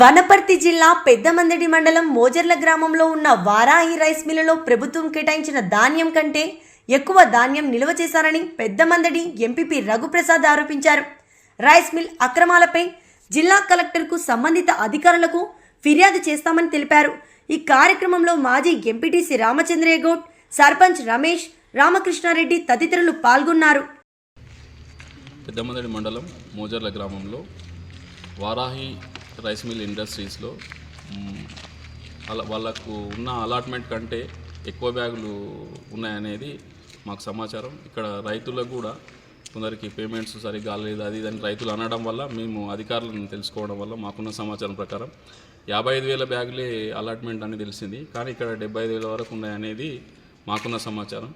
వనపర్తి జిల్లా పెద్దమందడి మండలం మోజర్ల గ్రామంలో ఉన్న వారాహి రైస్ మిల్లులో ప్రభుత్వం కేటాయించిన ధాన్యం కంటే ఎక్కువ ధాన్యం నిల్వ చేశారని పెద్దమందడి ఎంపీపీ రఘుప్రసాద్ ఆరోపించారు. రైస్ మిల్ అక్రమాలపై జిల్లా కలెక్టర్కు సంబంధిత అధికారులకు ఫిర్యాదు చేస్తామని తెలిపారు. ఈ కార్యక్రమంలో మాజీ ఎంపీటీసీ రామచంద్రయ్య గౌడ్ సర్పంచ్ రమేష్ రామకృష్ణారెడ్డి తదితరులు పాల్గొన్నారు. పెద్దమందడి మండలం మోజర్ల గ్రామంలో వారాహి రైస్ మిల్ ఇండస్ట్రీస్లో అలా వాళ్ళకు ఉన్న అలాట్మెంట్ కంటే ఎక్కువ బ్యాగులు ఉన్నాయనేది మాకు సమాచారం. ఇక్కడ రైతులకు కూడా కొందరికి పేమెంట్స్ సరిగ్గా కాలేదు అది ఇదని రైతులు అనడం వల్ల మేము అధికారులను తెలుసుకోవడం వల్ల మాకున్న సమాచారం ప్రకారం యాభై ఐదు వేల బ్యాగులే అలాట్మెంట్ అని తెలిసింది. కానీ ఇక్కడ డెబ్బై ఐదు వేల వరకు ఉన్నాయనేది మాకున్న సమాచారం.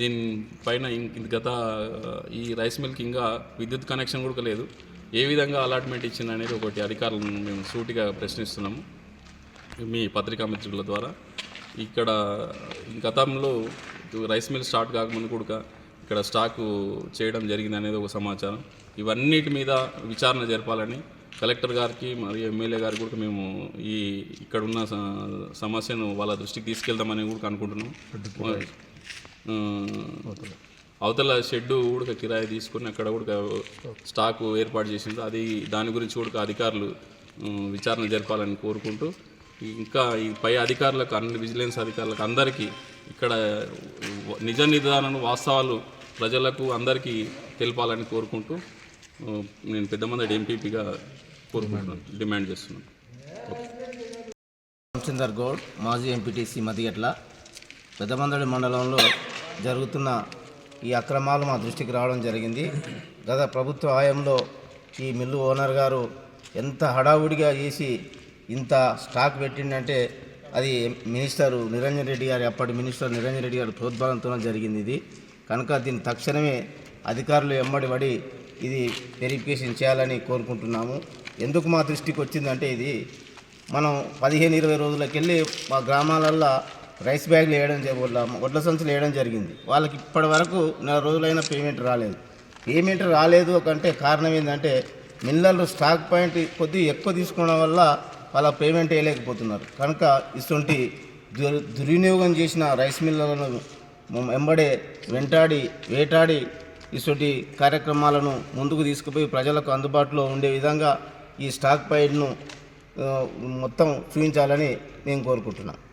దీనిపైన గత ఈ రైస్ మిల్కి ఇంకా విద్యుత్ కనెక్షన్ కూడా లేదు. ఏ విధంగా అలాట్మెంట్ ఇచ్చింది అనేది ఒకటి అధికారులను మేము సూటిగా ప్రశ్నిస్తున్నాము. మీ పత్రికా మిత్రుల ద్వారా. ఇక్కడ గతంలో రైస్ మిల్ స్టార్ట్ కాకముందు కూడా ఇక్కడ స్టాకు చేయడం జరిగింది అనేది ఒక సమాచారం. ఇవన్నిటి మీద విచారణ జరపాలని కలెక్టర్ గారికి మరియు ఎమ్మెల్యే గారికి కూడా మేము ఈ ఇక్కడ ఉన్న సమస్యను వాళ్ళ దృష్టికి తీసుకెళ్దామని కూడా అనుకుంటున్నాం. అవతల షెడ్ కూడా కిరాయి తీసుకుని అక్కడ కూడా స్టాకు ఏర్పాటు చేసింది అది దాని గురించి కూడా అధికారులు విచారణ జరపాలని కోరుకుంటూ ఇంకా ఈ పై అధికారులకు అన్ని విజిలెన్స్ అధికారులకు అందరికీ ఇక్కడ నిజ నిర్ధారణ వాస్తవాలు ప్రజలకు అందరికీ తెలపాలని కోరుకుంటూ నేను పెద్దమంది ఎంపీపీగా కోరుకుంటున్నాను డిమాండ్ చేస్తున్నాను. రామచందర్ గౌడ్ మాజీ ఎంపీటీసీ మదిగట్ల పెద్దమందడి మండలంలో జరుగుతున్న ఈ అక్రమాలు మా దృష్టికి రావడం జరిగింది. గత ప్రభుత్వ హయాంలో ఈ మిల్లు ఓనర్ గారు ఎంత హడావుడిగా చేసి ఇంత స్టాక్ పెట్టిండంటే అది మినిస్టర్ నిరంజన్ రెడ్డి గారి అప్పటి మినిస్టర్ నిరంజన్ రెడ్డి గారి ప్రోద్బలంతో జరిగింది ఇది. కనుక దీన్ని తక్షణమే అధికారులు ఎమ్మడి పడి ఇది వెరిఫికేషన్ చేయాలని కోరుకుంటున్నాము. ఎందుకు మా దృష్టికి వచ్చిందంటే ఇది మనం పదిహేను ఇరవై రోజులకెళ్ళి మా గ్రామాలల్లో రైస్ బ్యాగ్లు వేయడం జరి- వడ్ల సంచులు వేయడం జరిగింది. వాళ్ళకి ఇప్పటి వరకు నెల రోజులైనా పేమెంట్ రాలేదు. పేమెంట్ రాలేదు కంటే కారణం ఏంటంటే మిల్లర్లు స్టాక్ పాయింట్ కొద్ది ఎక్కువ తీసుకోవడం వల్ల వాళ్ళ పేమెంట్ వేయలేకపోతున్నారు. కనుక ఇటువంటి దుర్వినియోగం చేసిన రైస్ మిల్లర్లను వెంబడే వెంటాడి వేటాడి ఇటువంటి కార్యక్రమాలను ముందుకు తీసుకుపోయి ప్రజలకు అందుబాటులో ఉండే విధంగా ఈ స్టాక్ పాయింట్ను మొత్తం చూపించాలని నేను కోరుకుంటున్నాను